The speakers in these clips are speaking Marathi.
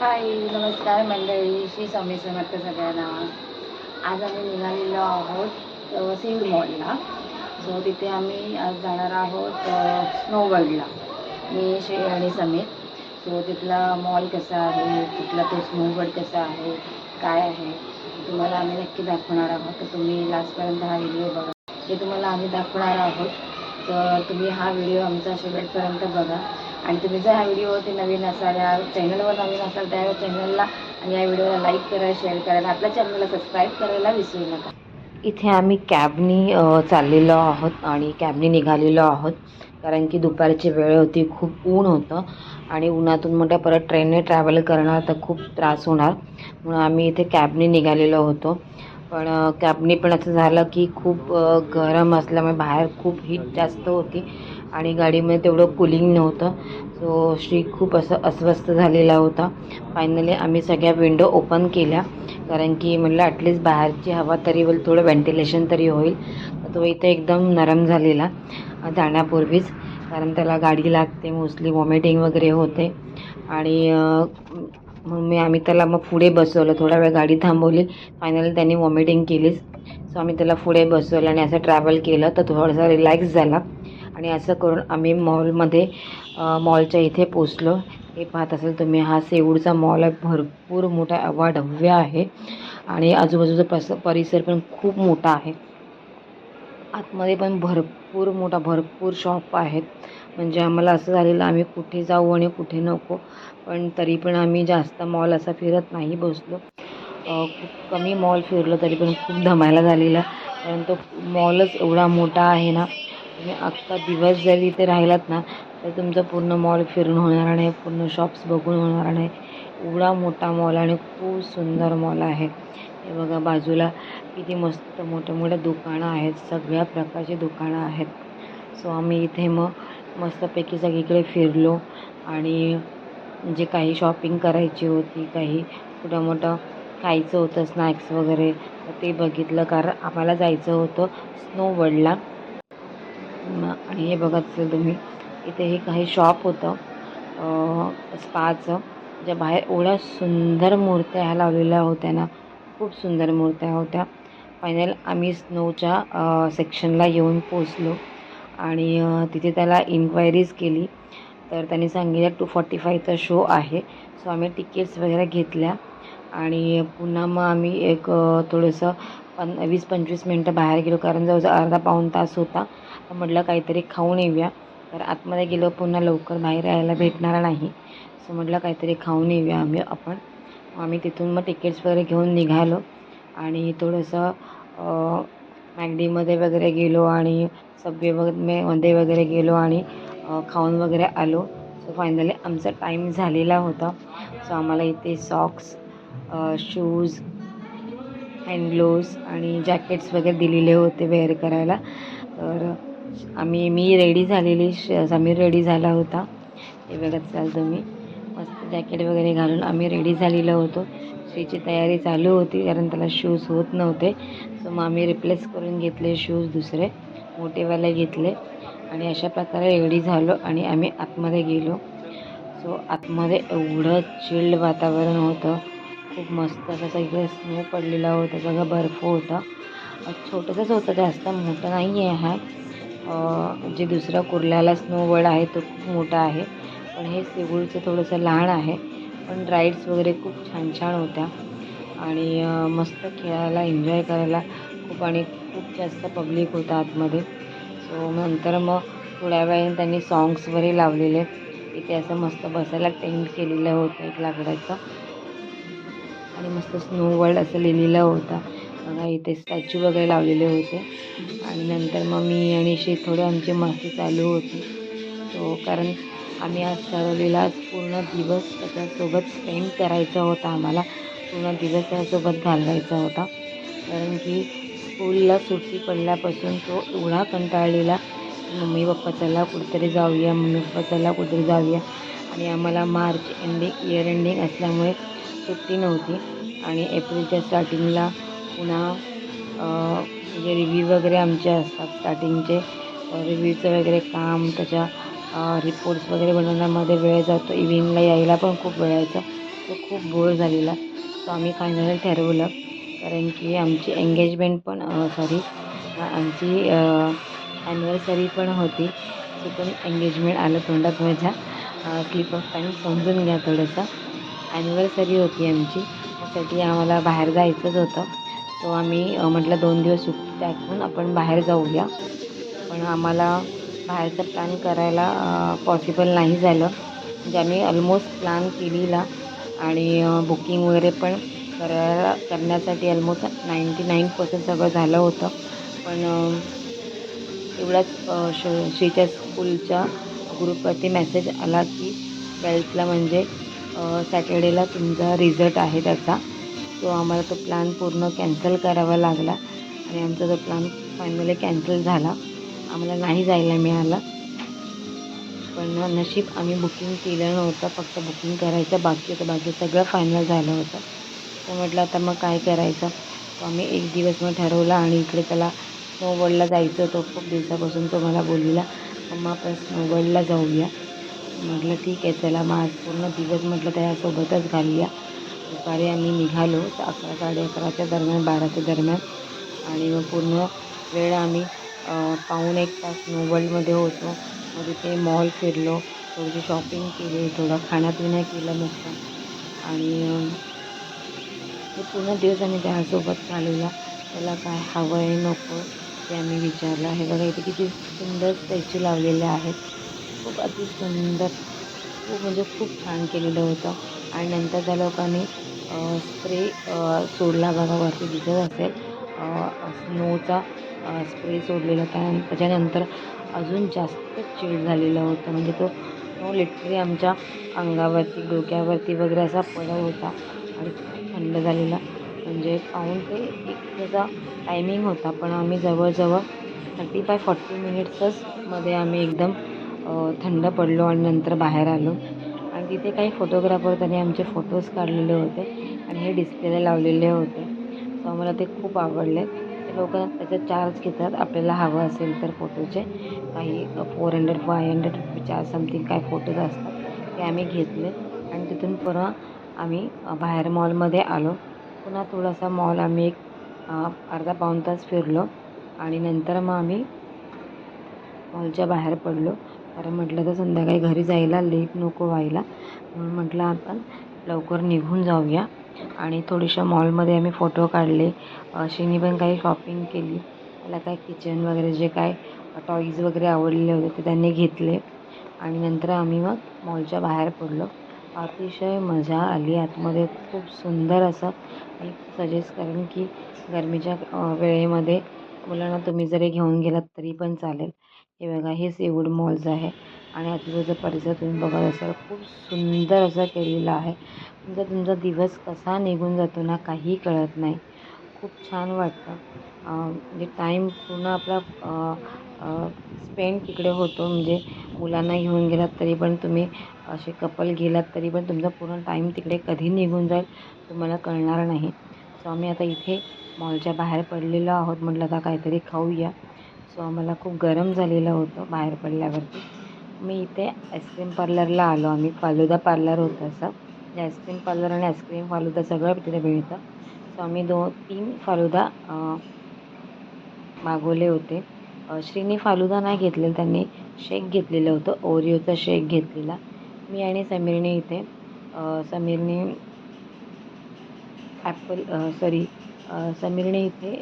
हाय नमस्कार मंडळी श्री स्वामी समर्थ सगळ्यांना. आज आम्ही निघालेलो आहोत सिंग मॉलला. सो तिथे आम्ही आज जाणार आहोत अ, मी श्री आणि समीर. सो तिथला मॉल कसा आहे तिथला तो स्नोवर्ड कसा आहे काय आहे तुम्हाला आम्ही नक्की दाखवणार आहोत. तर तुम्ही लास्टपर्यंत हा व्हिडिओ बघा. हे तुम्हाला आम्ही दाखवणार आहोत. तर तुम्ही हा व्हिडिओ आमचा शेवटपर्यंत बघा. आणि तुम्ही जर हा व्हिडिओवरती नवीन असाल या चॅनलवर नवीन असाल त्या चॅनलला आणि या व्हिडिओला लाईक करा शेअर करा आणि आपल्या चॅनलला सबस्क्राईब करायला विसरू नका. इथे आम्ही कॅबनी चाललेलो आहोत आणि कॅबनी निघालेलो आहोत. कारण की दुपारची वेळ होती खूप ऊन होतं आणि उन्हातून मोठ्या परत ट्रेनने ट्रॅव्हल करणार तर खूप त्रास होणार. म्हणून आम्ही इथे कॅबनी निघालेलो होतो. पण कॅबने कॅबनी पण असं झालं की खूप गरम असल्यामुळे बाहेर खूप हीट जास्त होती. आणि गाडीमध्ये तेवढं कुलिंग नव्हतं. सो श्री खूप असं अस्वस्थ झालेला होता. फायनली आम्ही सगळ्या विंडो ओपन केल्या. कारण की म्हटलं ॲटलिस्ट बाहेरची हवा तरी होईल थोडं व्हेंटिलेशन तरी होईल. तो इथे एकदम नरम झालेला जाण्यापूर्वीच. कारण त्याला गाडी लागते मोस्टली वॉमिटिंग वगैरे होते. आणि मग मी आम्ही त्याला मग पुढे बसवलं. थोडा वेळ गाडी थांबवली. फायनली त्यांनी वॉमिटिंग केलीच. सो आम्ही त्याला पुढे बसवलं आणि असं ट्रॅव्हल केलं. तर थोडासा रिलॅक्स झाला. आणि असं करून आम्ही मॉलमध्ये मॉलच्या इथे पोचलो. हे पाहत असेल तुम्ही हा सेऊडचा मॉल आहे. भरपूर मोठा अवाढव्य आहे. आणि आजूबाजूचा पस परिसर पण खूप मोठा आहे. आतमध्ये पण भरपूर मोठा भरपूर शॉप आहेत. म्हणजे आम्हाला असं झालेलं आम्ही कुठे जाऊ आणि कुठे नको. पण तरी पण आम्ही जास्त मॉल असा फिरत नाही बसलो. खूप कमी मॉल फिरलो तरी पण खूप धमायला झालेला. कारण तो मॉलच एवढा मोठा आहे ना तुम्ही अख्खा दिवस जरी इथे राहिलात ना तर तुमचं पूर्ण मॉल फिरून होणार नाही पूर्ण शॉप्स बघून होणार नाही एवढा मोठा मॉल आणि खूप सुंदर मॉल आहे. हे बघा बाजूला किती मस्त मोठे मोठे दुकानं आहेत सगळ्या प्रकारची दुकानं आहेत. सो आम्ही इथे मग मस्तपैकी सगळीकडे फिरलो आणि जे काही शॉपिंग करायची होती काही छोटं मोठं खायचं होतं स्नॅक्स वगैरे ते बघितलं. कारण आम्हाला जायचं होतं स्नो वर्ल्डला आणि हे बघत असेल तुम्ही इथे हे काही शॉप होतं. स्पाचं ज्या बाहेर एवढ्या सुंदर मूर्त्या ह्या लावलेल्या होत्या ना खूप सुंदर मूर्त्या होत्या. फायनल आम्ही स्नोच्या सेक्शनला येऊन पोचलो आणि तिथे त्याला इन्क्वायरीज केली. तर त्यांनी सांगितलं टू फॉर्टी फायचा शो आहे. सो आम्ही तिकीट्स वगैरे घेतल्या. आणि पुन्हा मग आम्ही एक थोडंसं पन वीस पंचवीस मिनटं बाहेर गेलो. कारण जवळजवळ अर्धा पाऊण तास होता. तर म्हटलं काहीतरी खाऊन येऊया. तर आतमध्ये गेलो पुन्हा लवकर बाहेर यायला भेटणार नाही. सो म्हटलं काहीतरी खाऊन येऊया आम्ही आपण. आम्ही तिथून मग तिकीट्स वगैरे घेऊन निघालो. आणि थोडंसं मॅगडीमध्ये वगैरे गेलो आणि सबवे वगैरे मध्ये वगैरे गेलो आणि खाऊन वगैरे आलो. सो फायनली आमचा टाईम झालेला होता. सो आम्हाला इथे सॉक्स शूज हँड ग्लोव्ज आणि जॅकेट्स वगैरे दिलेले होते वेअर करायला. तर आम्ही मी रेडी झालेली श समीर रेडी झाला होता. हे बघत चाल तुम्ही. मस्त जॅकेट वगैरे घालून आम्ही रेडी झालेलो होतो. श्रीची तयारी चालू होती कारण त्याला शूज होत नव्हते. सो मग आम्ही रिप्लेस करून घेतले शूज दुसरे. मोठेवाले घेतले. आणि अशा प्रकारे रेडी झालो आणि आम्ही आतमध्ये गेलो. सो आतमध्ये एवढं चिल्ड वातावरण होतं. खूप मस्त असं सगळं स्नो पडलेला होता. सगळं बर्फ होता. छोटंसंच होतं जास्त मोठं नाही आहे हा. जे दुसरा कुर्ल्याला स्नोवर्ड आहे तो खूप मोठा आहे. पण हे सेगुळचं थोडंसं लहान आहे. पण राईड्स वगैरे खूप छान छान होत्या. आणि मस्त खेळायला एन्जॉय करायला खूप आणि खूप जास्त पब्लिक होतं आतमध्ये. सो नंतर मग थोड्या वेळाने त्यांनी सॉंग्स वगैरे लावलेले. इथे असं मस्त बसायला टेंट केलेलं होतं एक लाकडाचं. आणि मस्त स्नो वर्ल्ड असं लिहिलेलं होतं. बघा इथे स्टॅच्यू वगैरे लावलेले होते. आणि नंतर मग मी आणि शे थोडं आमची मस्ती चालू होती. सो कारण आम्ही आज ठरवलेला पूर्ण दिवस त्याच्यासोबत स्पेंड करायचा होता आम्हाला. पूर्ण दिवस त्यासोबत घालवायचा होता. कारण की स्कूलला सुट्टी पडल्यापासून तो एवढा कंटाळलेला मम्मी पप्पा चला कुठेतरी जाऊया मम्मी पप्पा चला कुठेतरी जाऊया. आणि आम्हाला मार्च एंडिंग इयर एंडिंग असल्यामुळे सुट्टी नव्हती. आणि एप्रिलच्या स्टार्टिंगला पुन्हा म्हणजे रिव्ह्यू वगैरे आमचे असतात स्टार्टिंगचे रिव्ह्यूचं वगैरे काम त्याच्या रिपोर्ट्स वगैरे बनवण्यामध्ये वेळ जातो. इव्हिनिंगला यायला पण खूप वेळ यायचा. तो खूप बोर झालेला. सो आम्ही फायनल ठरवलं. कारण की आमची एंगेजमेंट पण सॉरी आमची ॲनिव्हर्सरी पण होती. सो पण एंगेजमेंट आलं तोंडात माझ्या. स्लिप ऑफ टाईम समजून घ्या थोडंसं. ॲनिव्हर्सरी होती आमची. त्यासाठी आम्हाला बाहेर जायचंच होतं. सो आम्ही म्हटलं दोन दिवस सुट्टी टाकून आपण बाहेर जाऊया. पण आम्हाला बाहेरचा प्लॅन करायला पॉसिबल नाही झालं. म्हणजे आम्ही ऑलमोस्ट प्लॅन केलेला आणि बुकिंग वगैरे पण करायला करण्यासाठी ऑलमोस्ट नाईंटी नाईन पर्सेंट सगळं झालं होतं. पण एवढ्याच श श्रीच्या स्कूलच्या ग्रुपवरती मेसेज आला की ट्वेल्थला म्हणजे सॅटर्डेला तुमचा रिझल्ट आहे त्याचा. तो आम्हाला तो प्लॅन पूर्ण कॅन्सल करावा लागला. आणि आमचा तो प्लॅन फायनली कॅन्सल झाला. आम्हाला नाही जायला मिळालं. पण नशीब आम्ही बुकिंग केलं नव्हतं. फक्त बुकिंग करायचं. बाकी होतं. बाकी सगळं फायनल झालं होतं. तर म्हटलं आता मग काय करायचं? तो आम्ही एक दिवस मग ठरवला आणि इकडे त्याला स्नोवर्ल्डला जायचं होतं. खूप दिवसापासून तो मला बोललेला मग आपण स्नोवर्ल्डला जाऊया. म्हटलं ठीक आहे चला. मग आज पूर्ण दिवस म्हटलं त्याच्यासोबतच घालूया. दुपारी आम्ही निघालो तर अकरा साडे अकराच्या दरम्यान बाराच्या दरम्यान. आणि मग पूर्ण वेळ आम्ही अ, पाऊण एक तास स्नोवर्ल्डमध्ये होतो. मग तिथे मॉल फिरलो थोडीशी शॉपिंग केली थोडं खाण्यापिणं केलं मस्त. आणि पूर्ण दिवस आम्ही त्यासोबत घालवला. त्याला काय हवं आहे नको ते आम्ही विचारलं. हे बघा इथे किती सुंदर स्टॅच्यू लावलेले आहेत. खूप अति सुंदर खूप म्हणजे खूप छान केलेलं होतं. आणि नंतर त्या लोकांनी स्प्रे सोडला बघा वरती दिसत असेल. स्नोचा स्प्रे सोडलेला त्या त्याच्यानंतर अजून जास्त चिड झालेलं होतं. म्हणजे तो स्नो लिटरली आमच्या अंगावरती डोक्यावरती वगैरे असा पडत होता आणि खूप थंड झालेला. म्हणजे पाहून ते एक त्याचा टायमिंग होता पण आम्ही जवळजवळ थर्टी फाय फॉर्टी मिनिट्सच मध्ये आम्ही एकदम थंड पडलो आणि नंतर बाहेर आलो. तिथे काही फोटोग्राफर त्यांनी आमचे फोटोज काढलेले होते आणि हे डिस्प्लेला लावलेले होते. सो आम्हाला ते खूप आवडले. ते लोक त्याचा चार्ज घेतात. आपल्याला हवं असेल तर फोटोचे काही फोर हंड्रेड फाय हंड्रेड चार समथिंग काही फोटोज असतात ते आम्ही घेतले. आणि तिथून पुन्हा आम्ही बाहेर मॉलमध्ये आलो. पुन्हा थोडासा मॉल आम्ही एक अर्धा पाऊण तास फिरलो. आणि नंतर मग आम्ही मॉलच्या बाहेर पडलो. कारण म्हटलं तर संध्याकाळी घरी जायला लेट नको व्हायला. म्हणून म्हटलं आपण लवकर निघून जाऊया. आणि थोडीशा मॉलमध्ये आम्ही फोटो काढले. अ, पण काही शॉपिंग केली. त्याला काय किचन वगैरे जे काय टॉईज वगैरे आवडलेले होते ते त्यांनी घेतले. आणि नंतर आम्ही मग मॉलच्या बाहेर पडलो. अतिशय मजा आली. आतमध्ये खूप सुंदर असं मी सजेस्ट करेन की गरमीच्या वेळेमध्ये मुलांना तुम्ही जरी घेऊन गेलात तरी पण चालेल. हे बघा हे सेवूड मॉल्स आहे. आणि आजूबाजूचा परिसर तुम्ही बघत असाल खूप सुंदर असं केलेलं आहे. तुमचा तुमचा दिवस कसा निघून जातो ना काही कळत नाही. खूप छान वाटतं. म्हणजे टाईम पूर्ण आपला स्पेंड तिकडे होतो. म्हणजे मुलांना घेऊन गेलात तरी पण तुम्ही असे कपल गेलात तरी पण तुमचा पूर्ण टाईम तिकडे कधी निघून जाईल तुम्हाला कळणार नाही. सो आम्ही आता इथे मॉलच्या बाहेर पडलेलो आहोत. म्हटलं आता काहीतरी खाऊया. सो आम्हाला खूप गरम झालेलं होतं बाहेर पडल्यावरती. मी इथे आईस्क्रीम पार्लरला आलो आम्ही. फालुदा पार्लर होतं असं. म्हणजे आईस्क्रीम पार्लर आणि आईस्क्रीम फालुदा सगळं तिथे मिळतं. सो आम्ही दो तीन फालुदा मागवले होते. श्रीनी श्रीने फालुदा नाही घेतलेला त्यांनी शेक घेतलेलं होतं. ओरिओचा शेक घेतलेला. मी आणि समीरने इथे समीरने ॲपल सॉरी समीरने इथे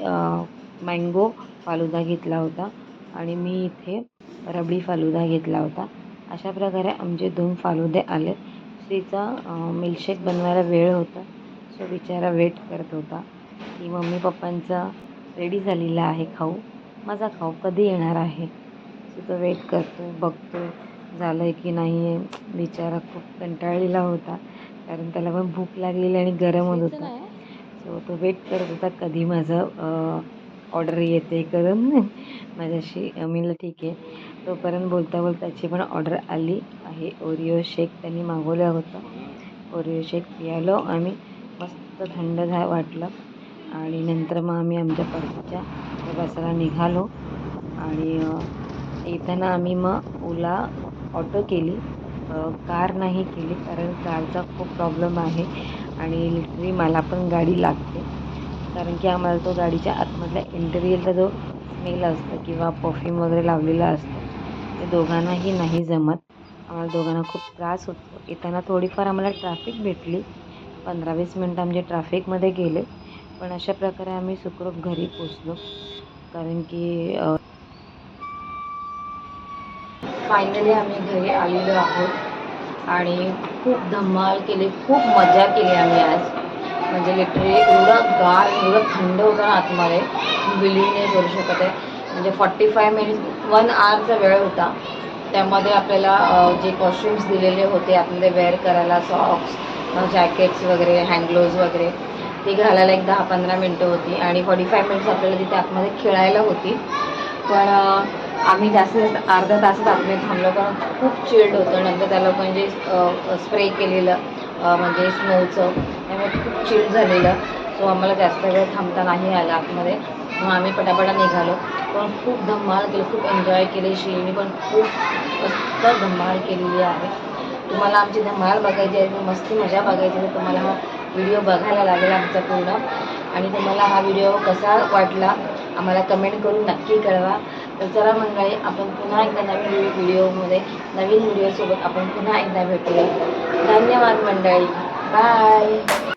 मँगो फालुदा घेतला होता आणि मी इथे रबडी फालुदा घेतला होता. अशा प्रकारे आमचे दोन फालुदे आले. श्रीचा मिल्कशेक बनवायला वेळ होता. सो बिचारा वेट करत होता की मम्मी पप्पांचा रेडी झालेला आहे खाऊ. माझा खाऊ कधी येणार आहे? सो तो वेट करतो बघतो झालं आहे की नाही आहे बिचारा खूप कंटाळलेला होता. कारण त्याला पण भूक लागलेली आणि गरम होत होता. सो तो वेट करत होता कधी माझं ऑर्डर येते करून. माझ्याशी म्हणलं ठीक आहे. तोपर्यंत बोलता बोलताची पण ऑर्डर आली आहे. ओरिओ शेक त्यांनी मागवलं होतं. ओरिओ शेक पियालो आम्ही. मस्त थंड झा वाटलं. आणि नंतर मग आम्ही आमच्या परतीच्या प्रवासाला निघालो. आणि येताना आम्ही मग ओला ऑटो केली. कार नाही केली कारण कारचा खूप प्रॉब्लेम आहे. आणि लिटरली मला पण गाडी लागते. कारण की आम्हाला तो गाडीच्या म्हटलं इंटेरियरचा जो स्मेल असतं किंवा परफ्यूम वगैरे लावलेलं असतं ते दोघांनाही नाही जमत. आम्हाला दोघांना खूप त्रास होतो. येताना थोडीफार आम्हाला ट्रॅफिक भेटली. पंधरा वीस मिनटं आमचे ट्रॅफिकमध्ये गेले. पण अशा प्रकारे आम्ही सुखरूप घरी पोचलो कारण की फायनली आम्ही घरी आलेलो आहोत. आणि खूप धमाल केली खूप मजा केली आम्ही आज. म्हणजे लिटरली एवढं गार एवढं थंड होतं ना आतमध्ये. बिलीव्ह नाही करू शकत आहे. म्हणजे फॉर्टी फाय मिनिट्स वन आवरचा वेळ होता. त्यामध्ये आपल्याला जे कॉस्ट्युम्स दिलेले होते आतमध्ये वेअर करायला सॉक्स जॅकेट्स वगैरे हँडग्लोव्ज वगैरे ते घालायला एक दहा पंधरा मिनटं होती. आणि फॉर्टी फाय मिनिट्स आपल्याला तिथे आतमध्ये खेळायला होती. पण आम्ही जास्तीत जास्त अर्धा तासात आतमध्ये थांबलो. कारण खूप चिल्ड होतं. नंतर त्या लोकांनी जे स्प्रे केलेलं म्हणजे स्नोचं त्यामुळे खूप चिल्ड झालेलं. सो आम्हाला जास्त वेळ थांबता नाही आला आतमध्ये. मग आम्ही पटापटा निघालो. पण खूप धमाल केली खूप एन्जॉय केली. शिवनी पण खूप मस्त धमाल केलेली आहे. तुम्हाला आमची धमाल बघायची आहे मस्ती मजा बघायची आहे तर तुम्हाला हा व्हिडिओ बघायला लागेल आमचा पूर्ण. आणि तुम्हाला हा व्हिडिओ कसा वाटला आम्हाला कमेंट करून नक्की कळवा. तर चला मंडळी आपण पुन्हा एकदा नवीन व्हिडिओमध्ये नवीन व्हिडिओसोबत आपण पुन्हा एकदा भेटूया. धन्यवाद मंडळी. Bye!